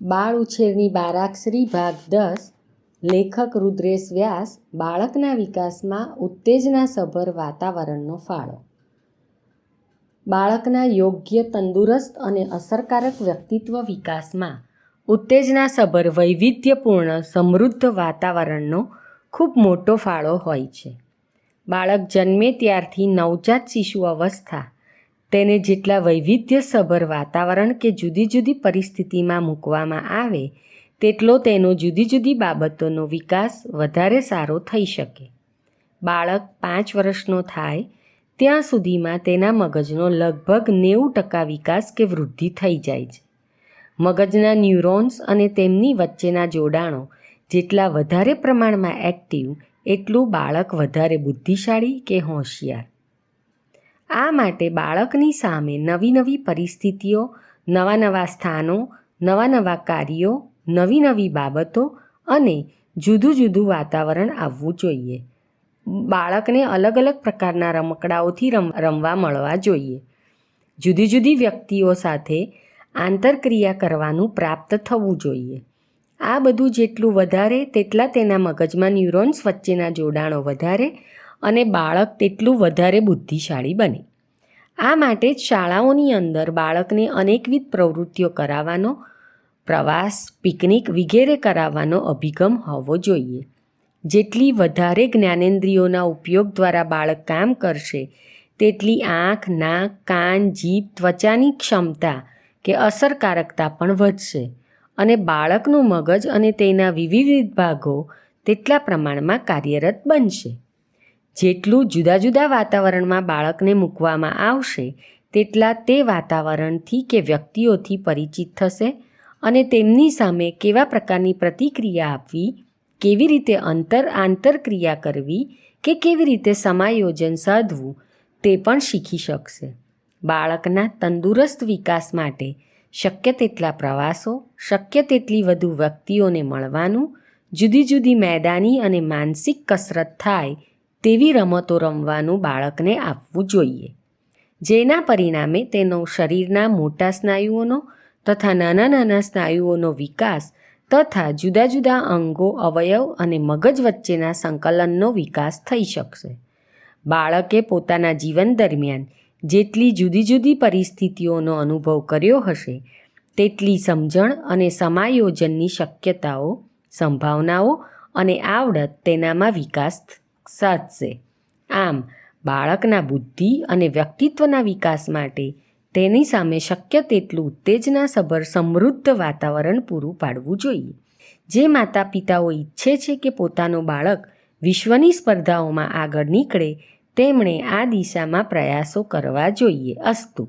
બાળ ઉછેરની બારાક્ષરી ભાગ દસ, લેખક રુદ્રેશ વ્યાસ, બાળકના વિકાસમાં ઉત્તેજનાસભર વાતાવરણનો ફાળો. બાળકના યોગ્ય તંદુરસ્ત અને અસરકારક વ્યક્તિત્વ વિકાસમાં ઉત્તેજનાસભર વૈવિધ્યપૂર્ણ સમૃદ્ધ વાતાવરણનો ખૂબ મોટો ફાળો હોય છે. બાળક જન્મે ત્યારથી નવજાત શિશુ અવસ્થા તેને જેટલા વૈવિધ્યસભર વાતાવરણ કે જુદી જુદી પરિસ્થિતિમાં મૂકવામાં આવે, તેટલો તેનો જુદી જુદી બાબતોનો વિકાસ વધારે સારો થઈ શકે. બાળક પાંચ વર્ષનો થાય, ત્યાં સુધીમાં તેના મગજનો લગભગ નેવું ટકા વિકાસ કે વૃદ્ધિ થઈ જાય છે. મગજના ન્યુરોન્સ અને તેમની વચ્ચેના જોડાણો જેટલા વધારે પ્રમાણમાં એક્ટિવ, એટલું બાળક વધારે બુદ્ધિશાળી કે હોશિયાર. આ માટે બાળકની સામે નવી નવી પરિસ્થિતિઓ, નવા નવા સ્થાનો, નવા નવા કાર્યો, નવી નવી બાબતો અને જુદું જુદું વાતાવરણ આવવું જોઈએ. બાળકને અલગ અલગ પ્રકારના રમકડાઓથી રમ, રમવા મળવા જોઈએ. જુદી જુદી વ્યક્તિઓ સાથે આંતરક્રિયા કરવાનું પ્રાપ્ત થવું જોઈએ. આ બધું જેટલું વધારે તેટલા તેના મગજમાં ન્યુરોન્સ વચ્ચેના જોડાણો વધારે અને બાળક તેટલું વધારે બુદ્ધિશાળી બને. આ માટે જ શાળાઓની અંદર બાળકને અનેકવિધ પ્રવૃત્તિઓ કરાવવાનો, પ્રવાસ, પિકનિક વગેરે કરાવવાનો અભિગમ હોવો જોઈએ. જેટલી વધારે જ્ઞાનેન્દ્રિયોના ઉપયોગ દ્વારા બાળક કામ કરશે, તેટલી આંખ, નાક, કાન, જીભ ત્વચાની ક્ષમતા કે અસરકારકતા પણ વધશે અને બાળકનું મગજ અને તેના વિવિધ ભાગો તેટલા પ્રમાણમાં કાર્યરત બનશે. જેટલું જુદા જુદા વાતાવરણમાં બાળકને મૂકવામાં આવશે, તેટલા તે વાતાવરણથી કે વ્યક્તિઓથી પરિચિત થશે અને તેમની સામે કેવા પ્રકારની પ્રતિક્રિયા આપવી, કેવી રીતે અંતર આંતરક્રિયા કરવી કે કેવી રીતે સમાયોજન સાધવું તે પણ શીખી શકશે. બાળકના તંદુરસ્ત વિકાસ માટે શક્ય તેટલા પ્રવાસો, શક્ય તેટલી વધુ વ્યક્તિઓને મળવાનું, જુદી જુદી મેદાની અને માનસિક કસરત થાય તેવી રમતો રમવાનું બાળકને આપવું જોઈએ. જેના પરિણામે તેનો શરીરના મોટા સ્નાયુઓનો તથા નાના નાના સ્નાયુઓનો વિકાસ તથા જુદા જુદા અંગો, અવયવ અને મગજ વચ્ચેના સંકલનનો વિકાસ થઈ શકશે. બાળકે પોતાના જીવન દરમિયાન જેટલી જુદી જુદી પરિસ્થિતિઓનો અનુભવ કર્યો હશે, તેટલી સમજણ અને સમાયોજનની શક્યતાઓ, સંભાવનાઓ અને આવડત તેનામાં વિકાસ સાધશે આમ, બાળકના બુદ્ધિ અને વ્યક્તિત્વના વિકાસ માટે તેની સામે શક્ય તેટલું ઉત્તેજનાસભર સમૃદ્ધ વાતાવરણ પૂરું પાડવું જોઈએ. જે માતા પિતાઓ ઈચ્છે છે કે પોતાનું બાળક વિશ્વની સ્પર્ધાઓમાં આગળ નીકળે, તેમણે આ દિશામાં પ્રયાસો કરવા જોઈએ અસ્તુ.